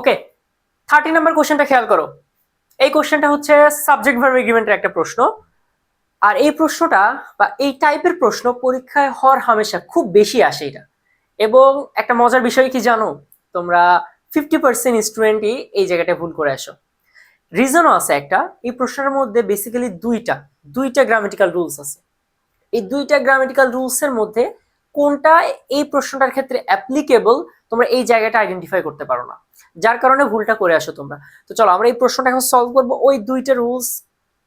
ওকে thirty number কোশ্চেনটা খেয়াল করো। এই কোশ্চেনটা হচ্ছে সাবজেক্ট ভার্ব এগ্রিমেন্টের একটা প্রশ্ন। আর এই প্রশ্নটা বা এই টাইপের প্রশ্ন পরীক্ষায় হর হামেশা খুব বেশি আসে এটা। এবং একটা মজার বিষয় কি জানো? তোমরা ফিফটি পার্সেন্ট স্টুডেন্টই এই জায়গাটা ভুল করে আসো। রিজনও আছে একটা, এই প্রশ্নের মধ্যে বেসিক্যালি দুইটা দুইটা গ্রামেটিক্যাল রুলস আছে। এই দুইটা গ্রামেটিক্যাল রুলস এর মধ্যে কোনটা এই প্রশ্নটার ক্ষেত্রে অ্যাপ্লিকেবল তোমরা এই জায়গাটা আইডেন্টিফাই করতে পারো না। যার কারণে ভুলটা করে আসো তোমরা। তো চলো, আমরা এই প্রশ্নটা এখন সলভ করব। ওই দুইটা রুলস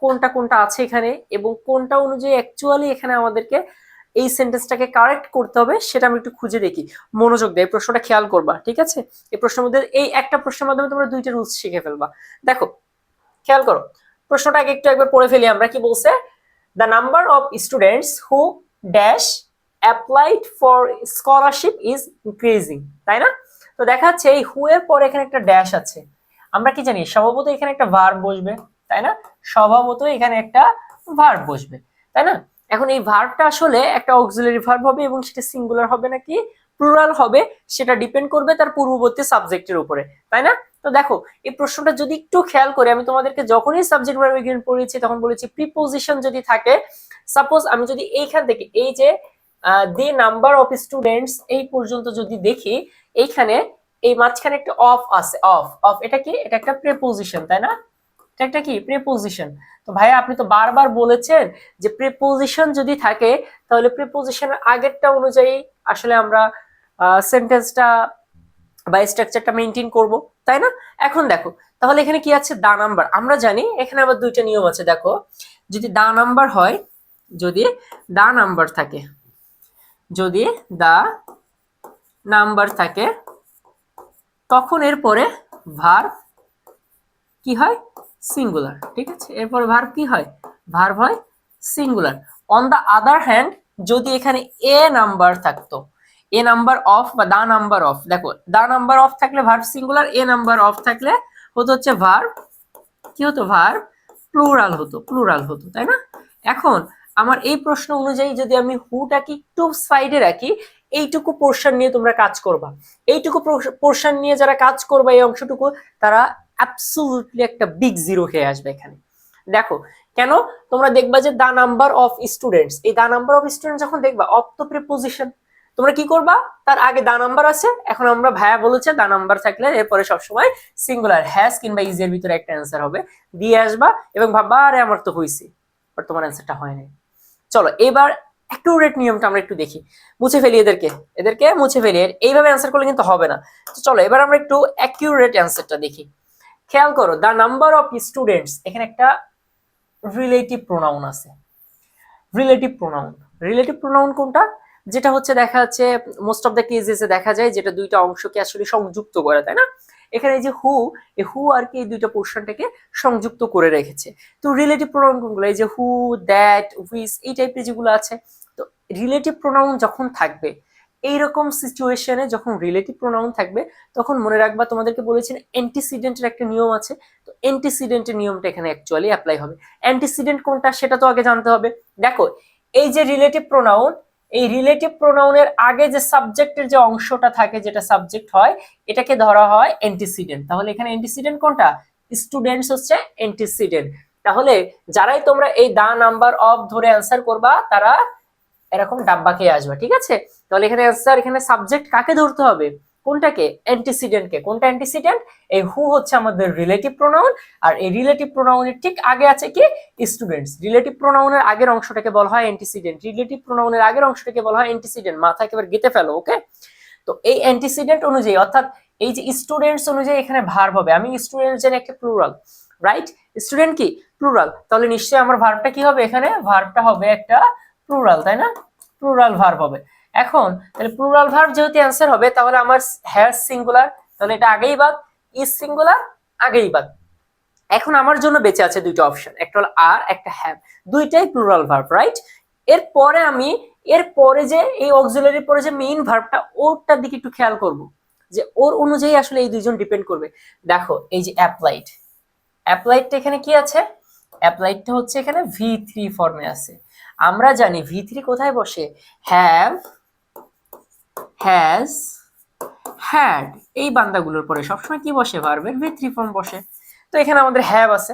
কোনটা কোনটা আছে এখানে এবং কোনটা অনুযায়ী অ্যাকচুয়ালি এখানে আমাদেরকে এই সেন্টেন্সটাকে কারেক্ট করতে হবে সেটা আমি একটু খুঁজে দেখি। মনোযোগ দেয় এই প্রশ্নটা খেয়াল করবা, ঠিক আছে? এই প্রশ্নের মধ্যে, এই একটা প্রশ্নের মাধ্যমে তোমরা দুইটা রুলস শিখে ফেলবা। দেখো, খেয়াল করো, প্রশ্নটাকে একটু একবার পড়ে ফেলি আমরা। কি বলছে? The number of students who dash applied for scholarship is increasing তাই না? তো দেখা যাচ্ছে এই হু এর পরে এখানে একটা ড্যাশ আছে। আমরা কি জানি? স্বভাবত এখানে একটা ভার্ব বসবে, তাই না? স্বভাবত এখানে একটা ভার্ব বসবে, তাই না? এখন এই ভার্বটা আসলে একটা অক্সিলারি ভার্ব হবে এবং সেটা সিঙ্গুলার হবে নাকি প্লুরাল হবে, সেটা ডিপেন্ড করবে তার পূর্ববর্তী সাবজেক্টের উপরে, তাই না? তো দেখো, এই প্রশ্নটা যদি একটু খেয়াল করে, আমি তোমাদেরকে যখনই সাবজেক্ট ভার্ব এগ্রিমেন্ট পড়িয়েছি, তখন বলেছি প্রিপোজিশন যদি থাকে সাপোজ আমি যদি এইখান থেকে এই যে দি নাম্বার অফ স্টুডেন্টস এই পর্যন্ত যদি দেখি, এইখানে এই মাঝখানে একটা অফ আছে অফ অফ এটা কি? এটা একটা প্রেপোজিশন তাই না? এটা একটা কি? প্রেপোজিশন তো ভাইয়া, আপনি তো বারবার বলেছেন যে প্রেপোজিশন যদি থাকে, তাহলে প্রেপোজিশনের আগেরটা অনুযায়ী আসলে আমরা সেন্টেন্সটা বা স্ট্রাকচারটা মেনটেন করব, তাই না? এখন দেখো, তাহলে এখানে কি আছে? দা নাম্বার আমরা জানি, এখানে আবার দুইটা নিয়ম আছে, দেখো। যদি দা নাম্বার হয়, যদি দা নাম্বার থাকে যদি দা নাম্বার থাকে, তখন এরপরে ভার কি হয়? সিঙ্গুলার ঠিক আছে? এরপর ভার্ব কি হয়? ভার্ব হয় singular on the other hand যদি এখানে এ নাম্বার থাকতো এ নাম্বার অফ বা দা নাম্বার অফ দেখো দা নাম্বার অফ থাকলে verb singular a number of থাকলে হতো হচ্ছে ভার্ব কি হতো? ভার্ব প্লুরাল হতো প্লুরাল হতো, তাই না? এখন আমার এই প্রশ্ন অনুযায়ী যদি আমি হুটাকে একটু সাইডে রাখি, এইটুকু পোর্শন নিয়ে তোমরা কাজ করবা। এইটুকু পোর্শন নিয়ে যারা কাজ করবা এই অংশটুকু, তারা অ্যাবসুলুটলি একটা বিগ জিরো খেয়ে আসবে এখানে। দেখো, কেন? তোমরা দেখবা যে দা নাম্বার অফ স্টুডেন্টস এই দা নাম্বার অফ স্টুডেন্ট যখন দেখবা অফ তো তোমরা কি করবা? তার আগে দা নাম্বার আছে, এখন আমরা ভাইয়া বলেছে দা নাম্বার থাকলে এরপরে সবসময় সিঙ্গুলার হ্যাজ কিংবা ইজের ভিতরে একটা অ্যান্সার হবে। দিয়ে আসবা এবং ভাববা, আরে, আমার তো হয়েছে বাট তোমার অ্যান্সারটা হয় নাই। চলো, এবার অ্যাকিউরেট নিয়মটা আমরা একটু দেখি। মুছে ফেলি এদেরকে। এদেরকে মুছে ফেলি। এইভাবে অ্যান্সার করলে কিন্তু হবে না। তো চলো, এবার আমরা একটু অ্যাকিউরেট অ্যান্সারটা দেখি। খেয়াল করো দ্য নাম্বার অফ স্টুডেন্টস এখানে একটা রিলেটিভ প্রোনাউন আছে। রিলেটিভ প্রোনাউন রিলেটিভ প্রোনাউন কোনটা? যেটা হচ্ছে দেখা যাচ্ছে মোস্ট অফ দ্য কেসেসে দেখা যায়, যেটা দুইটা অংশকে আসলে সংযুক্ত করে, তাই না? এখানে যে হু এই হু আর কি এই দুইটা পোর্শনটাকে সংযুক্ত করে রেখেছে। তো রিলেটিভ প্রোনাউন কোনগুলো? এই যে হু দ্যাট উইস এই টাইপের যেগুলো আছে, তো রিলেটিভ প্রোনাউন যখন থাকবে, এইরকম সিচুয়েশনে যখন রিলেটিভ প্রোনাউন থাকবে, তখন মনে রাখবা তোমাদেরকে বলেছেন অ্যান্টিসিডেন্টের একটা নিয়ম আছে, তো অ্যান্টিসিডেন্টের নিয়মটা এখানে অ্যাকচুয়ালি অ্যাপ্লাই হবে। অ্যান্টিসিডেন্ট কোনটা সেটা তো আগে জানতে হবে। দেখো, এই যে রিলেটিভ প্রোনাউন এই রিলেটিভ প্রোনাউনের আগে যে সাবজেক্টের যে অংশটা থাকে যেটা সাবজেক্ট হয়, এটাকে ধরা হয় অ্যান্টিসিডেন্ট তাহলে এখানে অ্যান্টিসিডেন্ট কোনটা? স্টুডেন্টস হচ্ছে অ্যান্টিসিডেন্ট তাহলে যারাই তোমরা এই দা নাম্বার অফ ধরে অ্যান্সার করবা, তারা এরকম ডাব্বা খেয়ে আসবে, ঠিক আছে? তাহলে এখানে অ্যান্সার এখানে সাবজেক্ট কাকে ধরতে হবে? কোনটাকে? অ্যান্টিসিডেন্টকে কোনটা অ্যান্টিসিডেন্ট এই হু হচ্ছে আমাদের রিলেটিভ প্রোনাউন আর এই রিলেটিভ প্রোনাউনের ঠিক আগে আছে কি? স্টুডেন্টস রিলেটিভ প্রোনাউনের আগের অংশটাকে বলা হয় অ্যান্টিসিডেন্ট রিলেটিভ প্রোনাউনের আগের অংশটাকে বলা হয় অ্যান্টিসিডেন্ট মাথা একেবারে গেতে ফেলো ওকে তো এই অ্যান্টিসিডেন্ট অনুযায়ী, অর্থাৎ এই যে স্টুডেন্টস অনুযায়ী এখানে ভার্ব হবে। আমি স্টুডেন্ট জানি একটা প্লুরাল রাইট স্টুডেন্ট কি? প্লুরাল তাহলে নিশ্চয়ই আমার ভার্বটা কি হবে এখানে? ভার্বটা হবে একটা প্লুরাল তাই না? প্লুরাল ভার্ব হবে। এখন, তাহলে প্লুরাল ভার্ব যেহেতু অ্যান্সার হবে, তাহলে আমার হ্যাজ সিঙ্গুলার তাহলে এটা আগেই বাদ ইজ সিঙ্গুলার আগেই বাদ। এখন আমার জন্য বেঁচে আছে দুইটা অপশন একটা হলো আর একটা হ্যাভ দুইটাই প্লুরাল ভার্ব রাইট এরপরে আমি এর পরে যে, এই অক্সিলারির পরে যে মেইন ভার্বটা ওরটার দিকে একটু খেয়াল করব, যে ওর অনুযায়ী আসলে এই দুইজন ডিপেন্ড করবে। দেখো, এই যে অ্যাপ্লাইড অ্যাপ্লাইডটা এখানে কি আছে? অ্যাপ্লাইডটা হচ্ছে এখানে ভি থ্রি ফর্মে আছে। আমরা জানি ভি থ্রি কোথায় বসে? হ্যাভ হ্যাজ হ্যাড এই বান্দাগুলোর পরে সবসময় কি বসে? ভার্বের ভি ফর্ম বসে। তো এখানে আমাদের হ্যাভ আছে।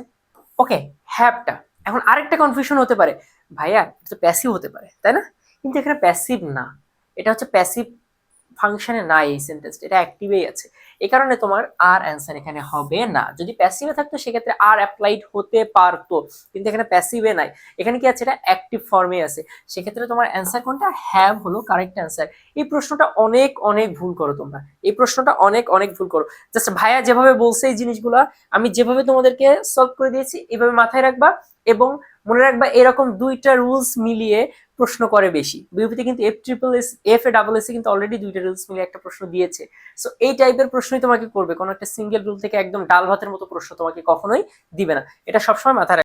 ওকে হ্যাভটা এখন আরেকটা কনফিউশন হতে পারে। ভাইয়া, এটা তো প্যাসিভ হতে পারে, তাই না? কিন্তু এখানে প্যাসিভ না। এটা হচ্ছে প্যাসিভ ফাংশনে নাই এই সেন্টেন্সটা এটা অ্যাক্টিভেই আছে। এই কারণে তোমার আর অ্যান্সার এখানে হবে না। যদি প্যাসিভে থাকতো, সেক্ষেত্রে আর অ্যাপ্লাইড হতে পারতো, কিন্তু এখানে প্যাসিভে নাই। এখানে কি আছে? এটা অ্যাক্টিভ ফর্মে আছে। সেক্ষেত্রে তোমার অ্যান্সার কোনটা? হ্যাভ হলো কারেক্ট অ্যান্সার এই প্রশ্নটা অনেক অনেক ভুল করো তোমরা। এই প্রশ্নটা অনেক অনেক ভুল করো। জাস্ট ভাইয়া যেভাবে বলছে এই জিনিসগুলা, আমি যেভাবে তোমাদেরকে সলভ করে দিয়েছি, এভাবে মাথায় রাখবা এবং মনে রাখবা এরকম দুইটা রুলস মিলিয়ে প্রশ্ন করে বেশি। বিউপিতে কিন্তু F triple S F A double এসে কিন্তু অলরেডি দুইটা রুলস মিলিয়ে একটা প্রশ্ন দিয়েছে। সো এই টাইপের প্রশ্নই তোমাকে করবে। কোনো একটা সিঙ্গেল রুল থেকে একদম ডাল ভাতের মতো প্রশ্ন তোমাকে কখনোই দিবে না। এটা সবসময় মাথায়।